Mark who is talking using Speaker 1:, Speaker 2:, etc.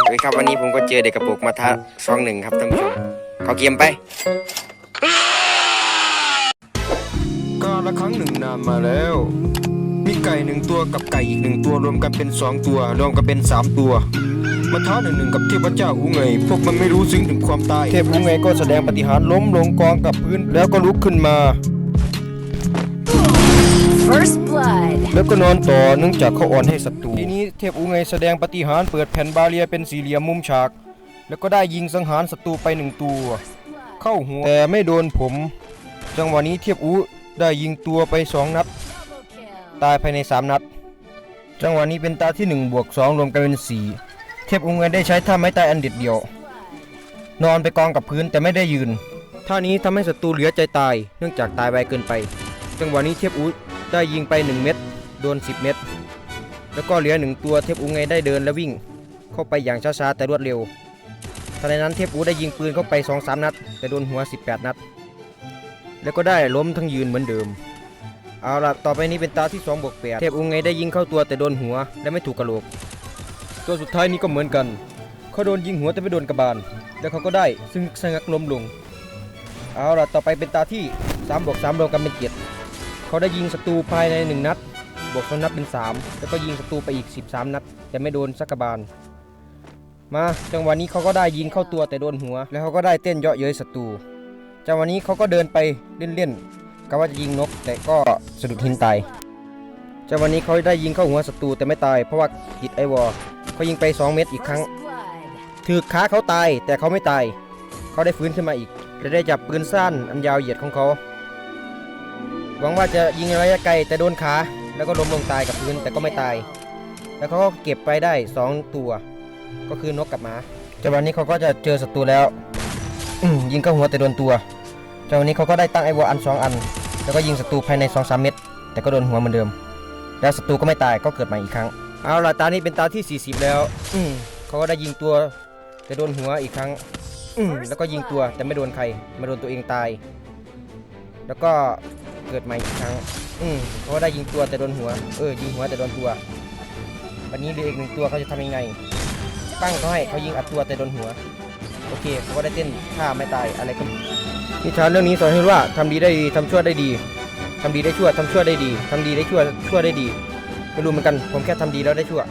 Speaker 1: สวัสดีครับวันนี้ผมก็เจอเด็กกระปุกมาท้าซองหนึ่งครับท่านผู้ชมเขาเกมไป
Speaker 2: กาละครั้งหนึ่งนานมาแล้ว มีไก่หนึ่งตัวกับไก่อีกหนึ่งตัวรวมกันเป็นสองตัว รวมกันเป็นสามตัว มาท้าหนึ่งหนึ่งกับเทพเจ้าอูไงพวกมันไม่รู้ซึ้งถึงความตาย เทพอูไงก็แสดงปฏิหารย์ล้มลงกองกับพื้นแล้วก็ลุกขึ้นมา
Speaker 3: First blood.
Speaker 2: แล้วก็นอนต่อเนื่องจากเขาอ่อนให้ศัตรูทีนี้ เทพอูไงแสดงปฏิหารเปิดแผ่นบาเรียเป็นสี่เหลี่ยมมุมฉาก แล้วก็ได้ยิงสังหารศัตรูไปหนึ่งตัว เข้าหัวแต่ไม่โดนผม จังหวะนี้เทพอูได้ยิงตัวไปสองนัด ตายภายใน3นัด จังหวะนี้เป็นตาที่1บวก2รวมกันเป็น4เทพองค์เงินได้ใช้ท่าไม้ตายอันเด็ดเดี่ยว นอนไปกองกับพื้นแต่ไม่ได้ยืนท่านี้ทำให้ศัตรูเหลือใจตาย เนื่องจากตายไวเกินไป จังหวะนี้เทพอูได้ยิงไป 1 เม็ดโดน 10 เม็ด แล้วก็เหลือ1ตัวเทพอูไงได้เดินและวิ่ง เข้าไปอย่างช้าๆแต่รวดเร็วทันใดนั้นเทพอูได้ยิงปืนเข้าไป2-3นัด แต่โดนหัว 18 นัด แล้วก็ได้ล้มทั้งยืนเหมือนเดิม เอาล่ะต่อไปนี้เป็นตาที่2บวก8เทพองไงได้ยิงเข้าตัวแต่โดนหัวและไม่ถูกกระโหลก ตัวสุดท้ายนี้ก็เหมือนกันเขาโดนยิงหัวแต่ไม่โดนกระบาล แล้วเขาก็ได้ซึ่งสงักล้มลง เอาล่ะต่อไปเป็นตาที่3บวก3รวมกันเป็น7เขาได้ยิงศัตรูภายใน 1 นัด บวกสองนัดเป็น 3 แล้วก็ยิงศัตรูไปอีก 13 นัด แต่ไม่โดนสักกบาล มาจังหวะนี้เขาก็ได้ยิงเข้าตัวแต่โดนหัว แล้วเขาก็ได้เต้นเยาะเย้ยศัตรูจังหวะนี้เขาก็เดินไปเล่นๆก็ว่าจะยิงนก แต่ก็สะดุดหินตายจากวันนี้เขาได้ยิงเข้าหัวศัตรูแต่ไม่ตายเพราะว่าติดไอวอลเขายิงไป 2 เม็ดอีกครั้งถือขาเขาตายแต่เขาไม่ตาย เขาได้ฟื้นขึ้นมาอีกและได้จับปืนสั้นอันยาวเหยียดของเขา หวังว่าจะยิงระยะไกลแต่โดนขา แล้วก็ล้มลงตายกับพื้นแต่ก็ไม่ตาย แล้วเขาก็เก็บไปได้ 2 ตัว ก็คือนกกับหมาจากวันนี้เขาก็จะเจอศัตรูแล้วยิงเข้าหัวแต่โดนตัวจากวันนี้เขาก็ได้ตั้งไอวอลอันสองอัน แล้วก็ยิงศัตรูภายใน2อสเม็ดแต่ก็โดนหัวเหมือนเดิม แล้วศัตรูก็ไม่ตายก็เกิดใหม่อีกครั้ง เอาล่ะตานี้เป็นตาที่ 40 แล้วอืเขาก็ได้ยิงตัวแต่โดนหัวอีกครั้งอืแล้วก็ยิงตัวแต่ไม่โดนใครไม่โดนตัวเองตาย แล้วก็เกิดใหม่อีกครั้ง อืมเขาก็ได้ยิงตัวแต่โดนหัว เออ ยิงหัวแต่โดนตัว วันนี้เหลืออีกหนึ่งตัวเขาจะทำยังไง ตั้งเขาให้เขายิงอัดตัวแต่โดนหัว โอเคเขาก็ได้เต้นท่าไม่ตายอะไรก็นิทานเรื่องนี้สอนให้รู้ว่าทำดีได้ดีทำชั่วได้ดีทำดีได้ชั่วทำชั่วได้ดีทำดีได้ชั่วชั่วได้ดี ไม่รู้เหมือนกัน ผมแค่ทำดีแล้วได้ชั่ว